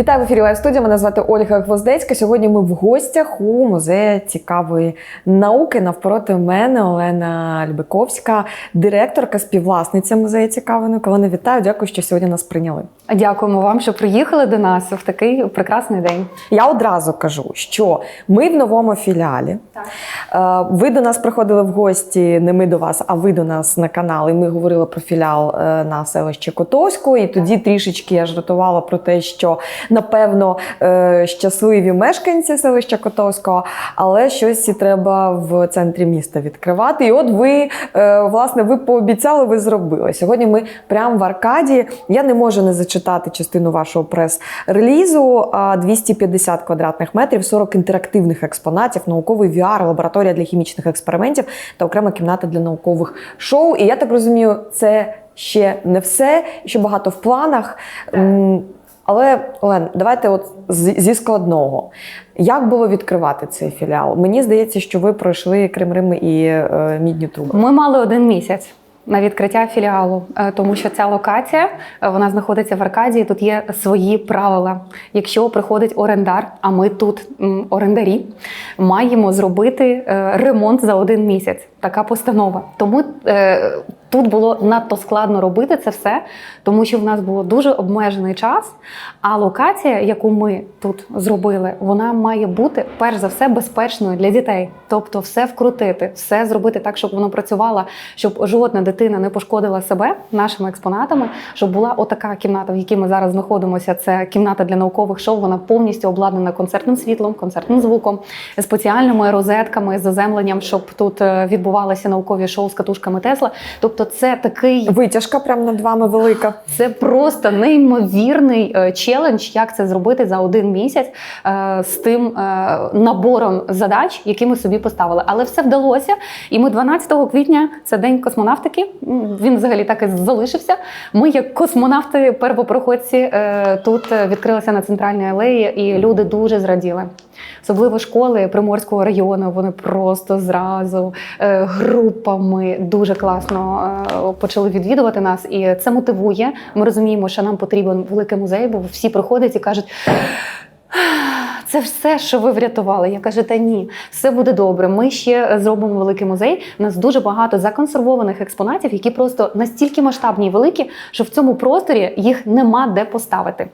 Вітаю в ефірі Лайв студія. Мене звати Ольга Гвоздецька. Сьогодні ми в гостях у музеї цікавої науки. Навпроти мене Олена Любиковська, директорка, співвласниця музею цікавої науки. Олена, вітаю. Дякую, що сьогодні нас прийняли. Дякуємо вам, що приїхали до нас в такий прекрасний день. Я одразу кажу, що ми в новому філіалі. Е, Ви до нас приходили в гості, не ми до вас, а ви до нас на канал. І ми говорили про філіал е, на селищі Котовську. І тоді трішечки я жартувала про те, що напевно е, щасливі мешканці селища Котовського, але щось і треба в центрі міста відкривати. І от ви, е, власне, ви пообіцяли, ви зробили. Сьогодні ми прямо в Аркадії. Я не можу не зачитати частину вашого прес-релізу. А 250 квадратних метрів, 40 інтерактивних експонатів, науковий VR, лабораторія для хімічних експериментів та окрема кімната для наукових шоу. І я так розумію, це ще не все, ще багато в планах. М, Але Олен, давайте от зі складного. Як було відкривати цей філіал? Мені здається, що ви пройшли Крим Рим і е, мідні труби. Ми мали один місяць. На відкриття філіалу, е, тому що ця локація е, вона знаходиться в Аркадії. Тут є свої правила. Якщо приходить орендар, а ми тут орендарі, маємо зробити е, ремонт за один місяць. Така постанова. Тому тут було надто складно робити це все, тому що в нас було дуже обмежений час. А локація, яку ми тут зробили, вона має бути перш за все безпечною для дітей. Тобто, все вкрутити, все зробити так, щоб воно працювало, щоб жодна дитина не пошкодила себе нашими експонатами, щоб була отака кімната, в якій ми зараз знаходимося. Це кімната для наукових шоу. Вона повністю обладнана концертним світлом, концертним звуком, спеціальними розетками заземленням, щоб тут е, відбувалися наукові шоу з катушками Тесла. Тобто, це такий Витяжка прямо над вами велика. це просто неймовірний е, челендж, як це зробити за один місяць е, з тим е, набором задач, які ми собі поставили. Але все вдалося. І ми 12 квітня, це день космонавтики. Він взагалі так і залишився. Ми, як космонавти, первопроходці, тут відкрилися на центральній алеї, і люди дуже зраділи. Особливо школи Приморського району. Вони просто зразу е, групами дуже класно е, почали відвідувати нас, і це мотивує. Ми розуміємо, що нам потрібен великий музей, бо всі приходять і кажуть. Це все, що ви врятували. Я кажу, та ні, все буде добре. Ми ще зробимо великий музей. У нас дуже багато законсервованих експонатів, які просто настільки масштабні і великі, що в цьому просторі їх нема де поставити.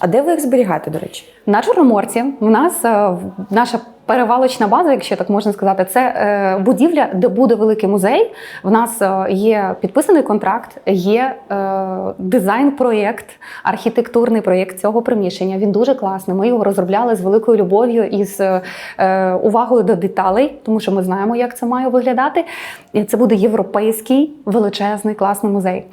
А де ви їх зберігаєте, до речі? На Чорноморці нас е, в- наша перевалочна база, якщо так можна сказати, це е, будівля, де буде великий музей. В нас е, є підписаний контракт, є дизайн-проєкт, архітектурний проєкт цього приміщення. Він дуже класний. Ми його розробляли з великою любов'ю і з увагою до деталей, тому що ми знаємо, як це має виглядати. Це буде європейський величезний класний музей.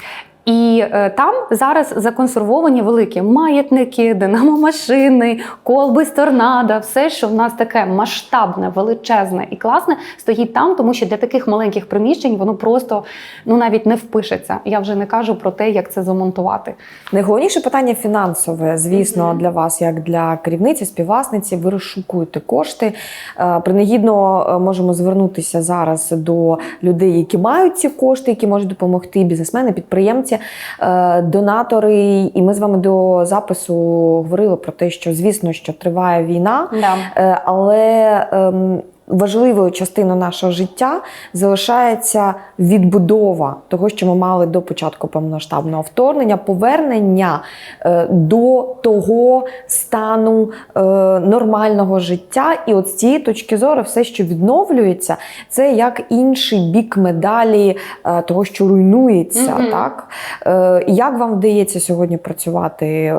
І е, там зараз законсервовані великі маятники, динамо-машини, колби з торнадо, все, що в нас таке масштабне, величезне і класне, стоїть там, тому що для таких маленьких приміщень воно просто ну навіть не впишеться. Я вже не кажу про те, як це замонтувати. Найголовніше питання фінансове, звісно, для вас, як для керівниці, співвласниці, ви розшукуєте кошти. Е, Принагідно е, можемо звернутися зараз до людей, які мають ці кошти, які можуть допомогти, бізнесмени, підприємці, е, донатори. І ми з вами до запису говорили про те, що звісно, що триває війна. Да. Е, Але ем, важливою частиною нашого життя залишається відбудова того, що ми мали до початку повномасштабного вторгнення, повернення е, до того стану е, нормального життя. І от з цієї точки зору, все, що відновлюється, це як інший бік медалі е, того, що руйнується. Мгм. Так? Е, Як вам вдається сьогодні працювати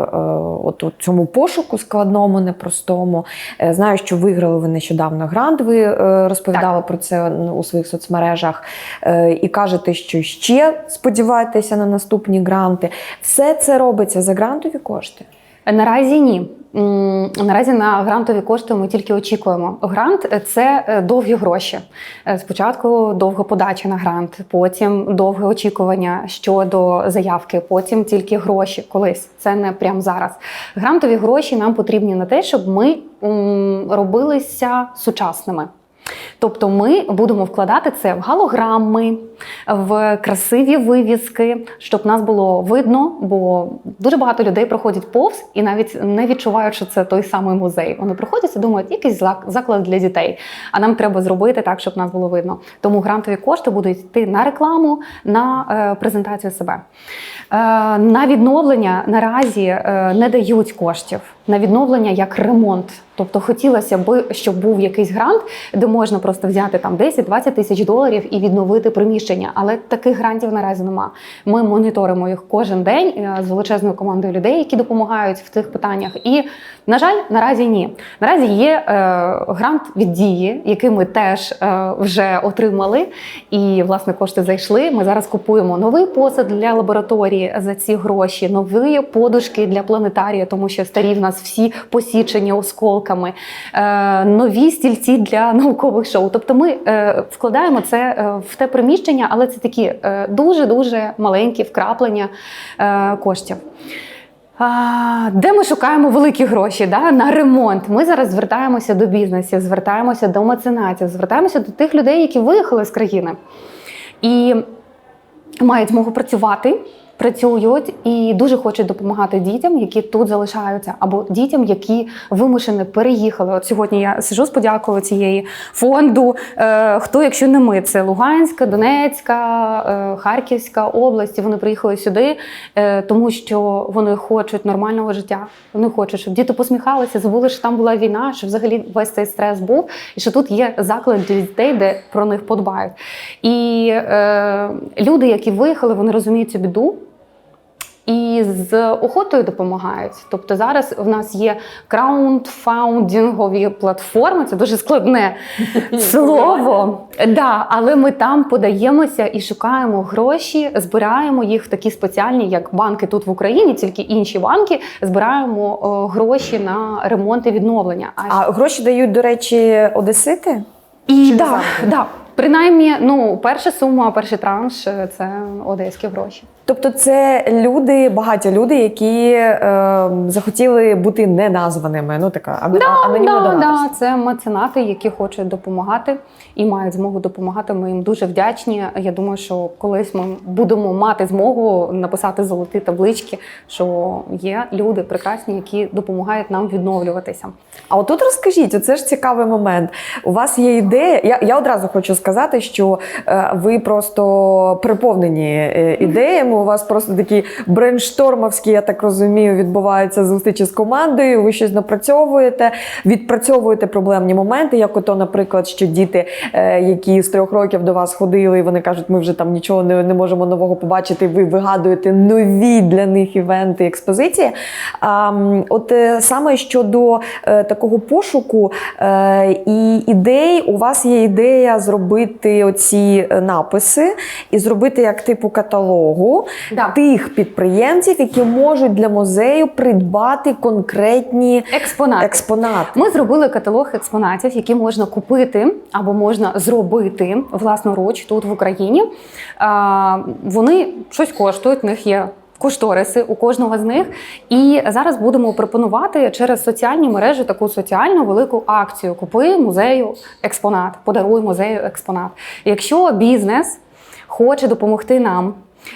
от у цьому пошуку складному, непростому? Знаю, що виграли ви нещодавно грант. Ви е, розповідали про це у своїх соцмережах Е, і кажете, що ще сподіваєтеся на наступні гранти. Все це робиться за грантові кошти. Наразі ні. Наразі на грантові кошти ми тільки очікуємо. Грант це е, довгі гроші. Е, Спочатку довга подача на грант, потім довге очікування щодо заявки, потім тільки гроші колись. Це не прямо зараз. Грантові гроші нам потрібні на те, щоб ми робилися сучасними. Тобто ми будемо вкладати це в галограми, в красиві вивіски, щоб нас було видно, бо дуже багато людей проходять повз і навіть не відчувають, що це той самий музей. Вони приходять і думають, якийсь заклад для дітей. А нам треба зробити так, щоб нас було видно. Тому грантові кошти будуть йти на рекламу, на е, презентацію себе. Е, на відновлення наразі е, не дають коштів. На відновлення як ремонт. Тобто хотілося б, щоб був якийсь грант, де можна просто взяти там 10-20 тисяч доларів і відновити приміщення. Але таких грантів наразі нема. Ми моніторимо їх кожен день е, з величезною командою людей, які допомагають в цих питаннях. І, на жаль, наразі ні. Наразі є е, грант від дії, який ми теж е, вже отримали. І власне кошти зайшли. Ми зараз купуємо новий посуд для лабораторії за ці гроші, нові подушки для планетарія, тому що старі в нас всі посічені осколками, е, нові стільці для наукових шоу. Тобто ми е, вкладаємо це е, в те приміщення, але це такі дуже дуже маленькі вкраплення коштів. А, Де ми шукаємо великі гроші да? на ремонт? Ми зараз звертаємося до бізнесів, звертаємося до меценатів, звертаємося до тих людей, які виїхали з країни і мають змогу працювати. Працюють і дуже хочуть допомагати дітям, які тут залишаються, або дітям, які вимушено переїхали. От сьогодні я сижу з подякою цієї фонду. Е, хто, якщо не ми, це Луганська, Донецька, е, Харківська область. Вони приїхали сюди, е, тому що вони хочуть нормального життя. Вони хочуть, щоб діти посміхалися, забули, що там була війна, що взагалі весь цей стрес був, і що тут є заклад для дітей, де про них подбають. І е, люди, які виїхали, вони розуміють цю біду. І з охотою допомагають. Тобто зараз в нас є краундфаундінгові платформи, це дуже складне слово. Да, але ми там подаємося і шукаємо гроші, збираємо їх такі спеціальні, як банки тут в Україні, тільки інші банки збираємо о, гроші на ремонт і відновлення. А гроші дають, до речі, одесити? І да, да, принаймні, ну, перша сума, перший транш е, це одеські гроші. Тобто це люди, багаті люди, які е, захотіли бути неназваними. Ну така ан- анонімна да, да, це меценати, які хочуть допомагати і мають змогу допомагати. Ми їм дуже вдячні. Я думаю, що колись ми будемо мати змогу написати золоті таблички, що є люди прекрасні, які допомагають нам відновлюватися. А отут розкажіть, оце ж цікавий момент. У вас є ідея. Я, я одразу хочу сказати, що е, ви просто приповнені е, ідеями. У вас просто такі брейнштормовські, я так розумію, відбуваються зустрічі з командою. Ви щось напрацьовуєте, відпрацьовуєте проблемні моменти, як ото, наприклад, що діти, е, які з трьох років до вас ходили, і вони кажуть, ми вже там нічого не, не можемо нового побачити. Ви вигадуєте нові для них івенти, експозиції. А, от саме щодо такого пошуку і ідей, у вас є ідея зробити оці е, написи і зробити як типу каталогу Да. тих підприємців, які можуть для музею придбати конкретні Експонати. експонати. Ми зробили каталог експонатів, які можна купити або можна зробити власноруч тут в Україні. Вони щось коштують, в них є. Кошториси у кожного з них, і зараз будемо пропонувати через соціальні мережі таку соціальну велику акцію. Купи музею експонат, подаруй музею експонат. Якщо бізнес хоче допомогти нам,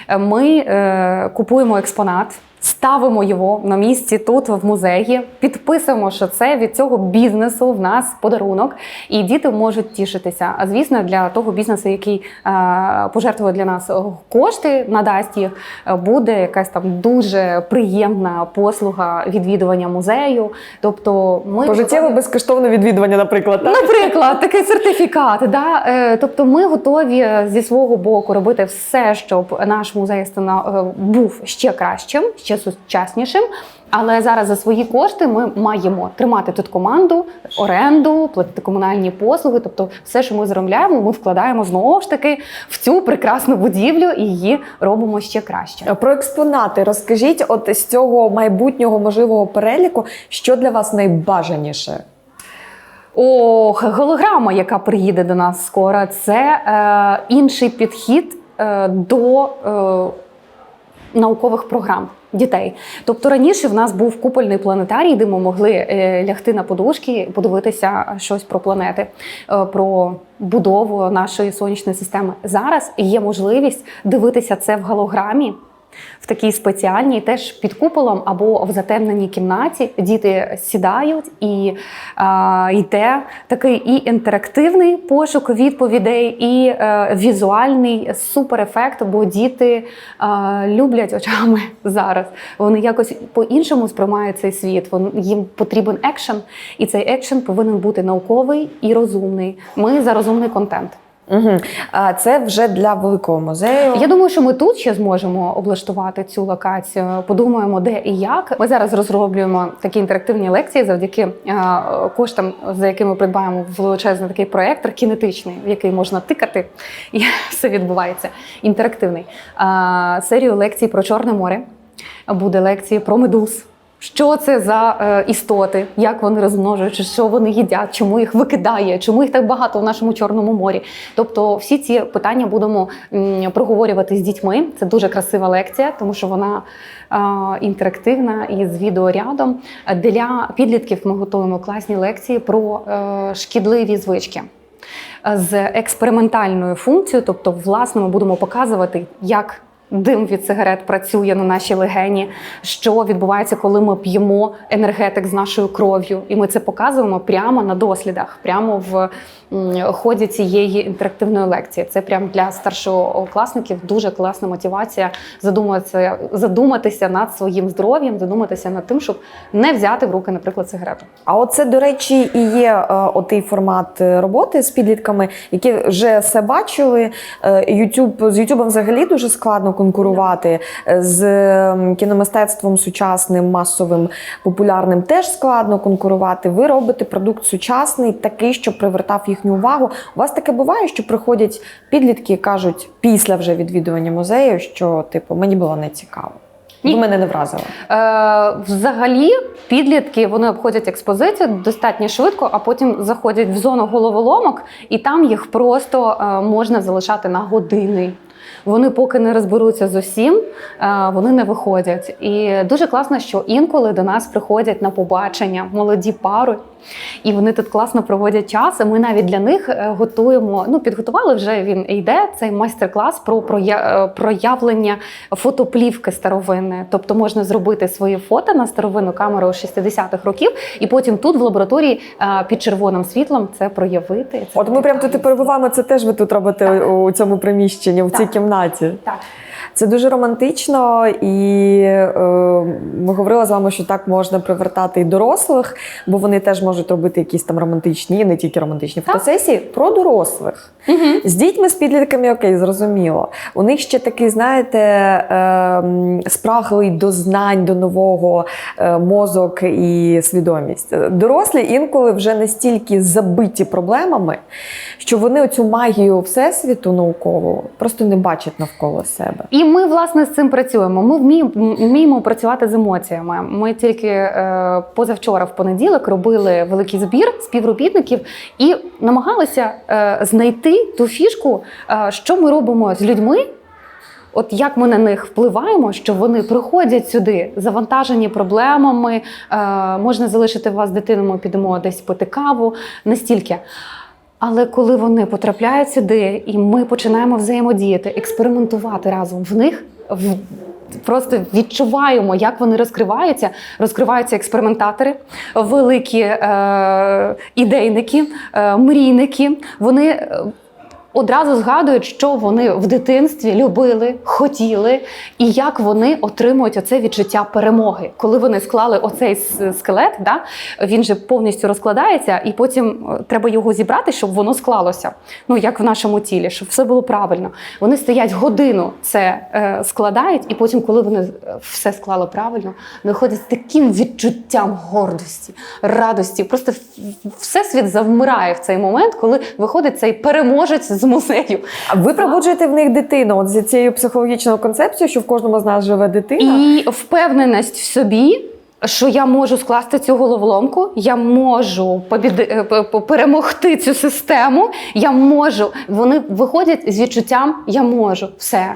е, ми е, купуємо експонат. Ставимо його на місці тут в музеї, підписуємо, що це від цього бізнесу в нас подарунок, і діти можуть тішитися. А звісно, для того бізнесу, який е, пожертвує для нас кошти, надасть їх, е, буде якась там дуже приємна послуга відвідування музею. Тобто, ми Пожиттєво безкоштовне відвідування, наприклад. Так? Наприклад, такий сертифікат. Да? Е, Тобто ми готові зі свого боку робити все, щоб наш музей е, був ще кращим, ще сучаснішим. Але зараз за свої кошти ми маємо тримати тут команду, оренду, платити комунальні послуги. Тобто, все, що ми заробляємо, ми вкладаємо знову ж таки в цю прекрасну будівлю і її робимо ще краще. Про експонати розкажіть, от з цього майбутнього можливого переліку, що для вас найбажаніше? Ох, голограма, яка приїде до нас скоро, це е, інший підхід е, до. Е, наукових програм дітей. Тобто раніше в нас був купольний планетарій, де ми могли е, лягти на подушки, подивитися щось про планети, е, про будову нашої сонячної системи. Зараз є можливість дивитися це в голограмі. В такій спеціальній, теж під куполом або в затемненій кімнаті діти сідають і а, йде такий і інтерактивний пошук відповідей, і е, візуальний суперефект, бо діти а, люблять очами зараз. Вони якось по-іншому сприймають цей світ. Вон, їм потрібен екшен, і цей екшен повинен бути науковий і розумний. Ми за розумний контент. Угу. А це вже для великого музею. Я думаю, що ми тут ще зможемо облаштувати цю локацію. Подумаємо, де і як. Ми зараз розроблюємо такі інтерактивні лекції завдяки е, коштам, за якими придбаємо величезний такий проєктор кінетичний, в який можна тикати, і все відбувається. Інтерактивний. Серію лекцій про Чорне море. Буде лекції про медуз. Що це за е, істоти, як вони розмножуються, що вони їдять, чому їх викидає, чому їх так багато в нашому чорному морі? Тобто, всі ці питання будемо проговорювати з дітьми. Це дуже красива лекція, тому що вона е, інтерактивна і з відеорядом. Для підлітків ми готуємо класні лекції про е, шкідливі звички. З експериментальною функцією, тобто, власне, ми будемо показувати, як дим від сигарет працює на нашій легені, що відбувається, коли ми п'ємо енергетик з нашою кров'ю. І ми це показуємо прямо на дослідах, прямо в ході цієї інтерактивної лекції. Це прямо для старшокласників дуже класна мотивація задуматися, задуматися над своїм здоров'ям, задуматися над тим, щоб не взяти в руки, наприклад, сигарету. А оце, до речі, і є е, отий формат е, роботи з підлітками, які вже все бачили. Е, YouTube, з YouTube взагалі дуже складно конкурувати. З кіномистецтвом сучасним, масовим, популярним теж складно конкурувати. Ви робите продукт сучасний, такий, що привертав їхню увагу. У вас таке буває, що приходять підлітки і кажуть після вже відвідування музею, що типу мені було не цікаво. Ні. Мене не вразили. Е, взагалі, підлітки вони обходять експозицію достатньо швидко, а потім заходять в зону головоломок, і там їх просто е, можна залишати на години. Вони поки не розберуться з усім, е, вони не виходять. І дуже класно, що інколи до нас приходять на побачення молоді пари, і вони тут класно проводять час. І ми навіть для них е, готуємо. Ну, підготували вже він йде цей майстер-клас про е, проявлення фотоплівки старовинної. Тобто можна зробити свої фото на старовинну камеру 60-х років, і потім тут в лабораторії під червоним світлом це проявити. Це От ми прямо тут і перебуваємо. Це теж ви тут робите у цьому приміщенні, в цій Так. Кімнаті. так. Це дуже романтично, і е, ми говорили з вами, що так можна привертати і дорослих, бо вони теж можуть робити якісь там романтичні, не тільки романтичні Так. фотосесії про дорослих. Угу. З дітьми, з підлітками, окей, зрозуміло. У них ще такий, знаєте, е, спраглий до знань, до нового е, мозок і свідомість. Дорослі інколи вже настільки забиті проблемами, що вони оцю магію всесвіту наукову просто не бачать навколо себе. І ми власне з цим працюємо. Ми вміємо, вміємо працювати з емоціями. Ми тільки е, позавчора, в понеділок, робили великий збір співробітників і намагалися е, знайти ту фішку, е, що ми робимо з людьми. От як ми на них впливаємо, що вони приходять сюди, завантажені проблемами, е, можна залишити вас дитину, ми підемо десь пити каву, настільки. Але коли вони потрапляють сюди, і ми починаємо взаємодіяти, експериментувати разом в них, в, просто відчуваємо, як вони розкриваються. Розкриваються експериментатори, великі е, ідейники, е, мрійники. Вони е, одразу згадують, що вони в дитинстві любили, хотіли, і як вони отримують оце відчуття перемоги. Коли вони склали оцей скелет, да, він же повністю розкладається, і потім е, треба його зібрати, щоб воно склалося. Ну як в нашому тілі, щоб все було правильно. Вони стоять годину, це е, складають, і потім, коли вони е, все склали правильно, виходять з таким відчуттям гордості, радості. Просто всесвіт завмирає в цей момент, коли виходить цей переможець з музею. А ви пробуджуєте в них дитину, от з цією психологічною концепцією, що в кожному з нас живе дитина. І впевненість в собі. Що я можу скласти цю головоломку, я можу побіди, е, перемогти цю систему. Я можу. Вони виходять з відчуттям я можу все.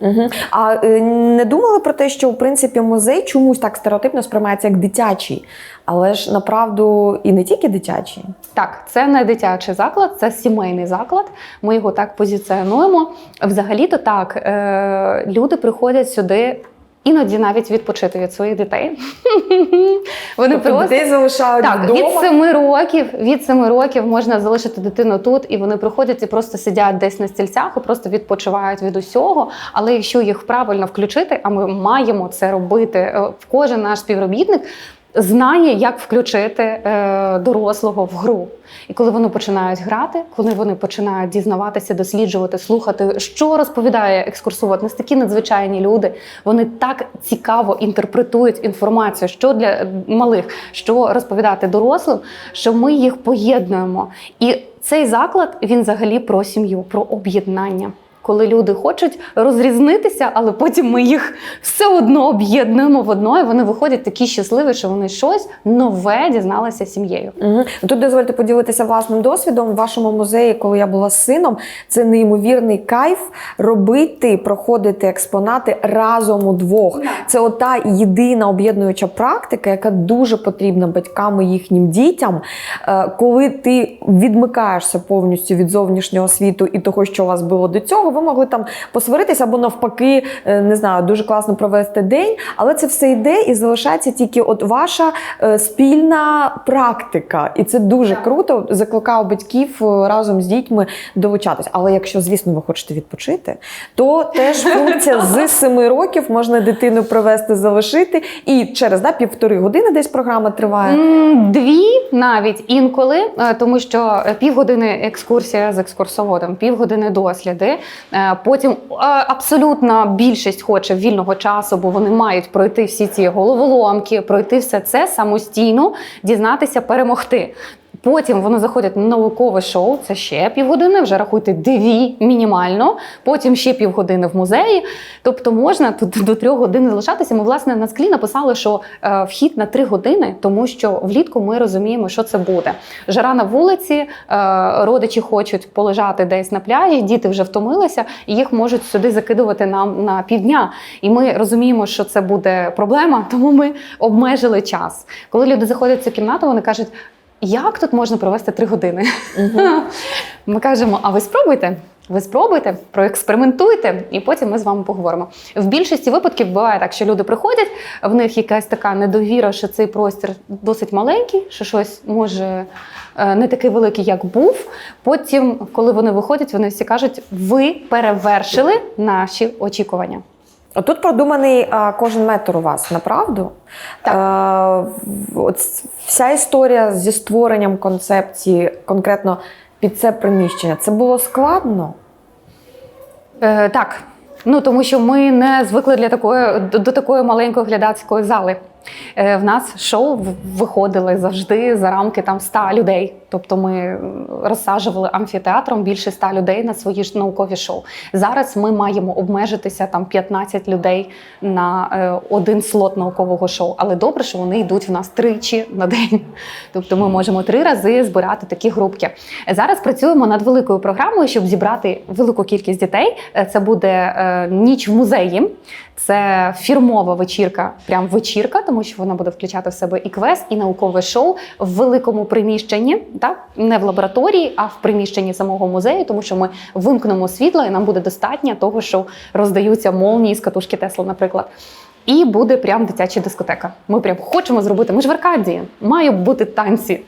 Угу. А е, не думали про те, що в принципі музей чомусь так стереотипно сприймається як дитячий, але ж направду і не тільки дитячий. Так, це не дитячий заклад, це сімейний заклад. Ми його так позиціонуємо. Взагалі-то так, е, люди приходять сюди. Іноді навіть відпочити від своїх дітей. Вони тобто просто дітей залишають так, вдома. від семи років, від семи років можна залишити дитину тут, і вони приходять і просто сидять десь на стільцях і просто відпочивають від усього. Але якщо їх правильно включити, а ми маємо це робити, в кожен наш співробітник. Знає, як включити е, дорослого в гру. І коли вони починають грати, коли вони починають дізнаватися, досліджувати, слухати, що розповідає екскурсовод, нас такі надзвичайні люди. Вони так цікаво інтерпретують інформацію, що для малих, що розповідати дорослим, що ми їх поєднуємо. І цей заклад він взагалі про сім'ю, про об'єднання. Коли люди хочуть розрізнитися, але потім ми їх все одно об'єднуємо в одно, і вони виходять такі щасливі, що вони щось нове дізналися сім'єю. Угу. Тут дозвольте поділитися власним досвідом. В вашому музеї, коли я була з сином, це неймовірний кайф робити, проходити експонати разом удвох. Це ота єдина об'єднуюча практика, яка дуже потрібна батькам і їхнім дітям. Е, Коли ти відмикаєшся повністю від зовнішнього світу і того, що у вас було до цього, ви могли там посваритися або навпаки, е, не знаю, дуже класно провести день, але це все йде і залишається тільки от ваша е, спільна практика. І це дуже круто. Закликаю батьків е, разом з дітьми долучатись. Але якщо, звісно, ви хочете відпочити, то теж функція з 7 років можна дитину привезти, залишити, і через да, півтори години десь програма триває. Дві навіть інколи, тому що півгодини екскурсія з екскурсоводом, півгодини досліди. Е, Потім е, абсолютна більшість хоче вільного часу, бо вони мають пройти всі ці головоломки, пройти все це самостійно, дізнатися, перемогти. Потім вони заходять на наукове шоу, це ще півгодини, вже рахуйте дві мінімально. Потім ще півгодини в музеї. Тобто можна тут до трьох годин залишатися. Ми власне на склі написали, що е, вхід на три години, тому що влітку ми розуміємо, що це буде. Жара на вулиці, е, родичі хочуть полежати десь на пляжі, діти вже втомилися, і їх можуть сюди закидувати нам на півдня. І ми розуміємо, що це буде проблема, тому ми обмежили час. Коли люди заходять в цю кімнату, вони кажуть. Як тут можна провести три години? Ми кажемо: а ви спробуйте? Ви спробуйте, проекспериментуйте, і потім ми з вами поговоримо. В більшості випадків буває так, що люди приходять, в них якась така недовіра, що цей простір досить маленький, що щось може е, не такий великий, як був. Потім, коли вони виходять, вони всі кажуть: ви перевершили наші очікування. Тут продуманий а, кожен метр у вас, направду? Так. А, от вся історія зі створенням концепції конкретно під це приміщення. Це було складно? Е, так. Ну тому що ми не звикли для такої до, до такої маленької глядацької зали. Е, в нас шоу виходили завжди за рамки там 100 людей. Тобто ми розсаджували амфітеатром більше 100 людей на свої ж наукові шоу. Зараз ми маємо обмежитися там 15 людей на е, один слот наукового шоу. Але добре, що вони йдуть в нас тричі на день. Тобто ми можемо три рази збирати такі групки. Зараз працюємо над великою програмою, щоб зібрати велику кількість дітей. Е, Це буде ніч в музеї. Це фірмова вечірка, прям вечірка, тому що вона буде включати в себе і квест, і наукове шоу в великому приміщенні, так не в лабораторії, а в приміщенні самого музею, тому що ми вимкнемо світло, і нам буде достатньо того, що роздаються молнії з катушки Тесла, наприклад. І буде прям дитяча дискотека. Ми прям хочемо зробити. Ми ж в Аркадії, мають бути танці.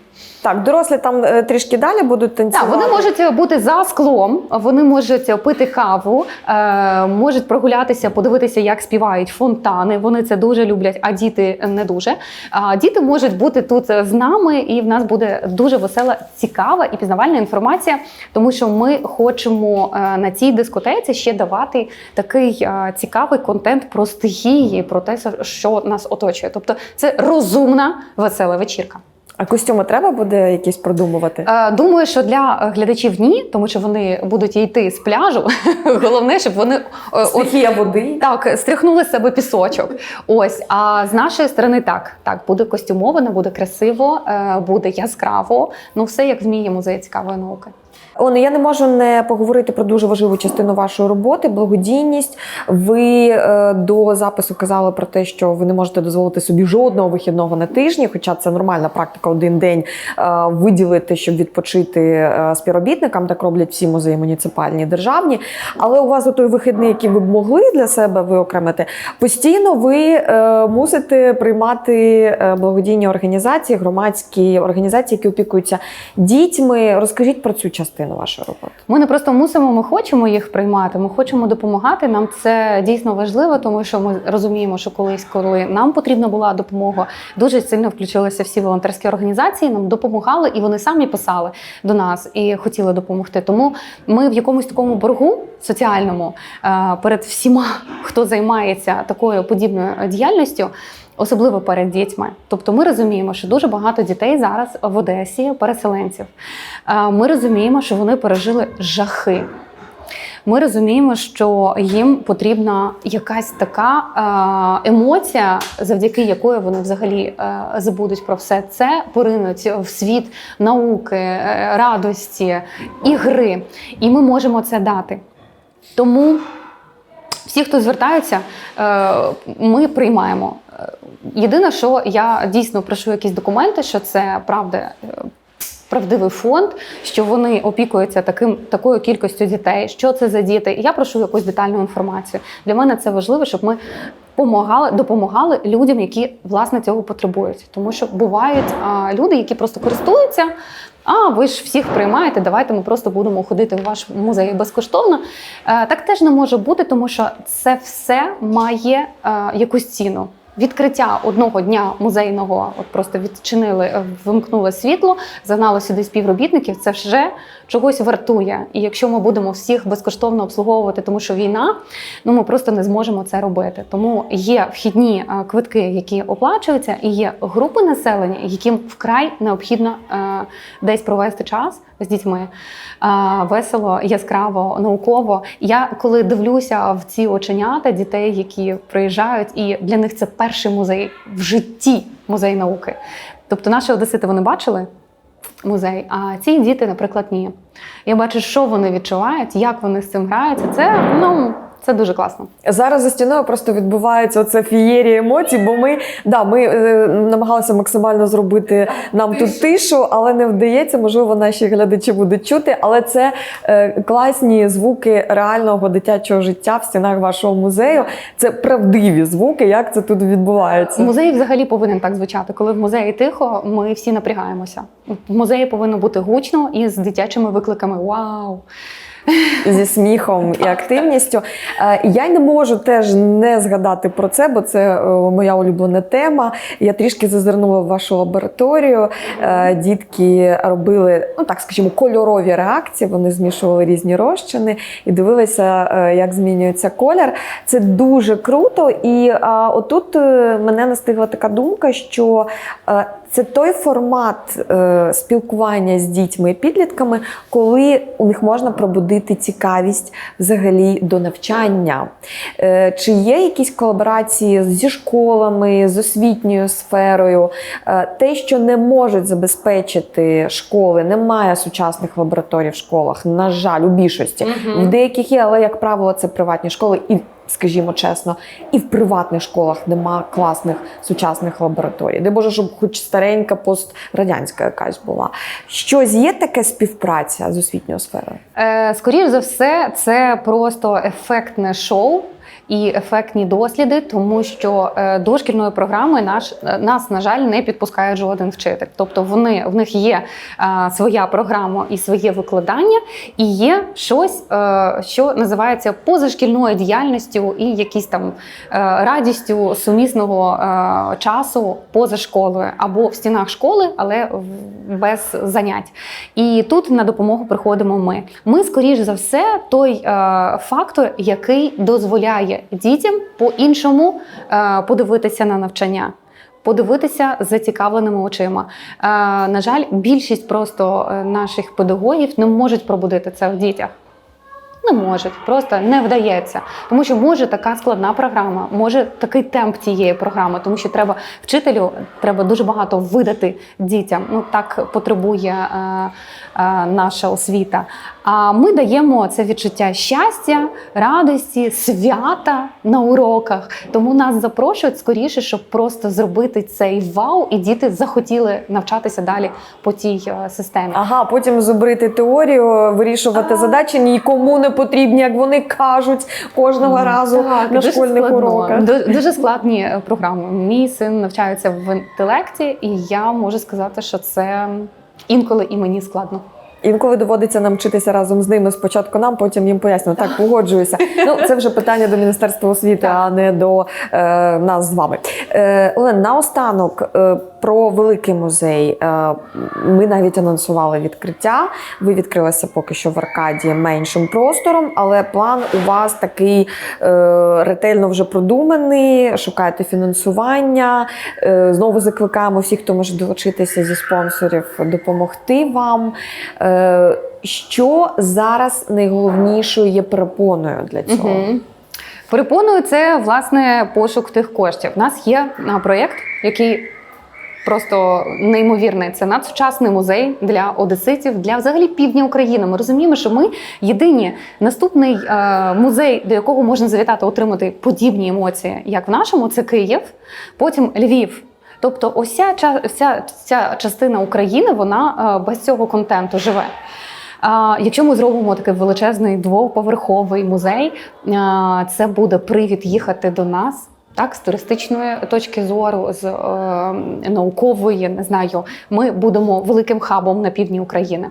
Так, дорослі там е, трішки далі будуть Так, вони можуть бути за склом, вони можуть пити каву, е, можуть прогулятися, подивитися, як співають фонтани. Вони це дуже люблять, а діти не дуже. А діти можуть бути тут з нами, і в нас буде дуже весела, цікава і пізнавальна інформація, тому що ми хочемо е, на цій дискотеці ще давати такий е, цікавий контент про стихії, про те, що нас оточує. Тобто, це розумна весела вечірка. А костюми треба буде якісь продумувати? Е, Думаю, що для е, глядачів ні, тому що вони будуть йти з пляжу. Головне, щоб вони Стихія от, води. так стряхнули з себе пісочок. Ось, а з нашої сторони так, так буде костюмовано, буде красиво, е, буде яскраво. Ну, все як вміє музей цікавої науки. Оно, я не можу не поговорити про дуже важливу частину вашої роботи благодійність. Ви е, до запису казали про те, що ви не можете дозволити собі жодного вихідного на тижні, хоча це нормальна практика один день е, виділити, щоб відпочити е, співробітникам. Так роблять всі музеї муніципальні державні. Але у вас той вихідний, який ви б могли для себе виокремити, постійно ви е, мусите приймати е, благодійні організації, громадські організації, які опікуються дітьми. Розкажіть про цю частину вашої роботи. Ми не просто мусимо, ми хочемо їх приймати. Ми хочемо допомагати. Нам це дійсно важливо, тому що ми розуміємо, що колись, коли нам потрібна була допомога, дуже сильно включилися всі волонтерські організації. Нам допомагали, і вони самі писали до нас і хотіли допомогти. Тому ми в якомусь такому боргу соціальному е, перед всіма, хто займається такою подібною діяльністю. Особливо перед дітьми. Тобто ми розуміємо, що дуже багато дітей зараз в Одесі, переселенців. Е, Ми розуміємо, що вони пережили жахи. Ми розуміємо, що їм потрібна якась така е, емоція, завдяки якої вони взагалі е, забудуть про все це, поринуть в світ науки, радості, ігри. І ми можемо це дати. Тому всі, хто звертаються, е, ми приймаємо. Єдине, що я дійсно прошу якісь документи, що це правда. Правдивий фонд, що вони опікуються таким такою кількістю дітей. Що це за діти? Я прошу якусь детальну інформацію. Для мене це важливо, щоб ми помагали, допомагали людям, які власне цього потребують. Тому що бувають а, люди, які просто користуються. А ви ж всіх приймаєте, давайте ми просто будемо ходити в ваш музей безкоштовно. Е, так теж не може бути, тому що це все має е, якусь ціну. Відкриття одного дня музейного, от просто відчинили, е, вимкнули світло, загнали сюди співробітників. Це вже чогось вартує. І якщо ми будемо всіх безкоштовно обслуговувати, тому що війна, ну ми просто не зможемо це робити. Тому є вхідні е, квитки, які оплачуються, і є групи населення, яким вкрай необхідно е, десь провести час з дітьми весело, яскраво, науково. Я коли дивлюся в ці оченята дітей, які приїжджають, і для них це перший музей в житті музей науки. Тобто, наші одесити вони бачили музей, а ці діти, наприклад, ні. Я бачу, що вони відчувають, як вони з цим граються. Це ну. Це дуже класно. Зараз за стіною просто відбувається оце фієрія емоцій, бо ми, да, ми е, намагалися максимально зробити нам тут тишу, але не вдається. Можливо, наші глядачі будуть чути. Але це е, класні звуки реального дитячого життя в стінах вашого музею. Це правдиві звуки, як це тут відбувається. Музей взагалі повинен так звучати. Коли в музеї тихо, ми всі напрягаємося. В музеї повинно бути гучно і з дитячими викликами Вау! Зі сміхом і активністю. Е, Я не можу теж не згадати про це, бо це е, моя улюблена тема. Я трішки зазирнула в вашу лабораторію. Е, Дітки робили, ну так скажімо, кольорові реакції. Вони змішували різні розчини і дивилися, як змінюється колір. Це дуже круто. І отут мене настигла така думка, що це той формат е, спілкування з дітьми і підлітками, коли у них можна пробудити цікавість взагалі до навчання. Е, чи є якісь колаборації зі школами, з освітньою сферою? Е, те, що не можуть забезпечити школи, немає сучасних лабораторій в школах, на жаль, у більшості. В деяких є, але, як правило, це приватні школи. І скажімо чесно, і в приватних школах нема класних сучасних лабораторій. Де Боже, щоб хоч старенька пострадянська якась була. Щось є таке співпраця з освітньою сферою? Е, скоріш за все, це просто ефектне шоу. І ефектні досліди, тому що е, до шкільної програми наш е, нас, на жаль, не підпускає жоден вчитель. Тобто вони в них є е, своя програма і своє викладання, і є щось, що називається позашкільною діяльністю і якісь там радістю сумісного часу поза школою або в стінах школи, але без занять. І тут на допомогу приходимо ми. Ми, скоріш за все, той фактор, який дозволяє дітям по-іншому е, подивитися на навчання. Подивитися зацікавленими очима. Е, на жаль, більшість просто е, наших педагогів не можуть пробудити це в дітях. Не можуть, просто не вдається, тому що може така складна програма, може такий темп тієї програми, тому що треба вчителю, треба дуже багато видати дітям. Ну так потребує е, е, наша освіта. А ми даємо це відчуття щастя, радості, свята на уроках. Тому нас запрошують скоріше, щоб просто зробити цей вау, і діти захотіли навчатися далі по тій е, системі. Ага, потім зубрити теорію, вирішувати задачі нікому не потрібні, як вони кажуть кожного разу на дуже школьних складно. уроках. Ду- Дуже складні е, програми. Мій син навчається в інтелекті, і я можу сказати, що це інколи і мені складно. Інколи доводиться нам вчитися разом з ними. Спочатку нам, потім їм пояснювати. Так, погоджуюся. Ну це вже питання до Міністерства освіти, а не до е, нас з вами. Е, Олен, наостанок е, про великий музей. Е, ми навіть анонсували відкриття. Ви відкрилися поки що в Аркадії меншим простором, але план у вас такий е, ретельно вже продуманий. Шукаєте фінансування. Е, знову закликаємо всіх, хто може долучитися зі спонсорів, допомогти вам. Що зараз найголовнішою є перепоною для цього? Мгм. Перепоною це власне пошук тих коштів. У нас є проєкт, який просто неймовірний. Це надсучасний музей для одеситів, для взагалі півдня України. Ми розуміємо, що ми єдині наступний е, музей, до якого можна завітати, отримати подібні емоції, як в нашому, це Київ, потім Львів. Тобто, ось ця, вся ця частина України вона е, без цього контенту живе. А, Якщо ми зробимо такий величезний двоповерховий музей, це буде привід їхати до нас. Так, з туристичної точки зору, з е, наукової, не знаю, ми будемо великим хабом на півдні України.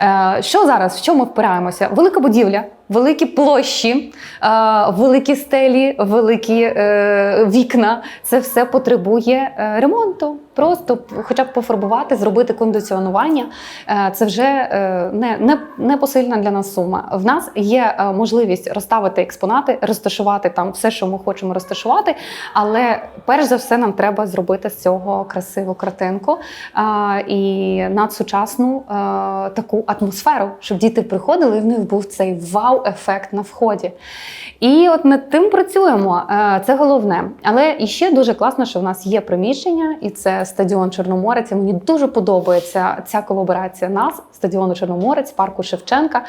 Е, що зараз? В що ми впираємося? Велика будівля, великі площі, е, великі стелі, великі е, вікна. Це все потребує е, ремонту. Просто хоча б пофарбувати, зробити кондиціонування. Це вже не, не, не посильна для нас сума. В нас є можливість розставити експонати, розташувати там все, що ми хочемо розташувати. Але перш за все нам треба зробити з цього красиву картинку і надсучасну таку атмосферу, щоб діти приходили і в них був цей вау-ефект на вході. І от над тим працюємо. Е, Це головне. Але і ще дуже класно, що в нас є приміщення, і це стадіон Чорноморець. Мені дуже подобається ця колаборація нас, стадіону Чорноморець, парку Шевченка,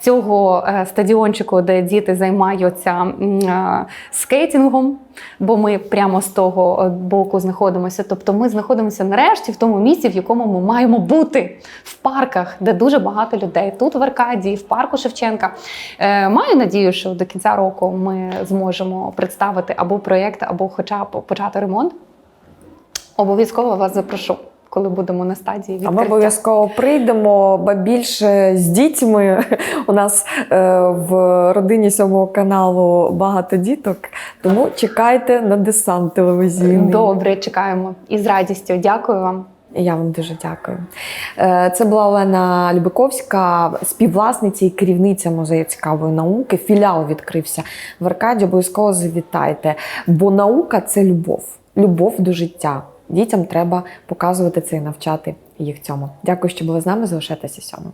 цього е, стадіончику, де діти займаються е, скейтингом. Бо ми прямо з того боку знаходимося. Тобто, ми знаходимося нарешті в тому місці, в якому ми маємо бути в парках, де дуже багато людей. Тут в Аркадії, в парку Шевченка. Е, маю надію, що до кінця року ми зможемо представити або проєкт, або хоча б почати ремонт. Обов'язково вас запрошу, коли будемо на стадії А ми обов'язково прийдемо, бо більше з дітьми. У нас е, в родині сьомого каналу багато діток, тому чекайте на десант телевізійний. Добре, чекаємо і з радістю. Дякую вам. Я вам дуже дякую. Е, Це була Олена Любиковська, співвласниця і керівниця музею цікавої науки. Філіал відкрився в Аркаді. Обов'язково завітайте. Бо наука це любов, любов до життя. Дітям треба показувати це і навчати їх цьому. Дякую, що були з нами. Залишайтеся сьомим.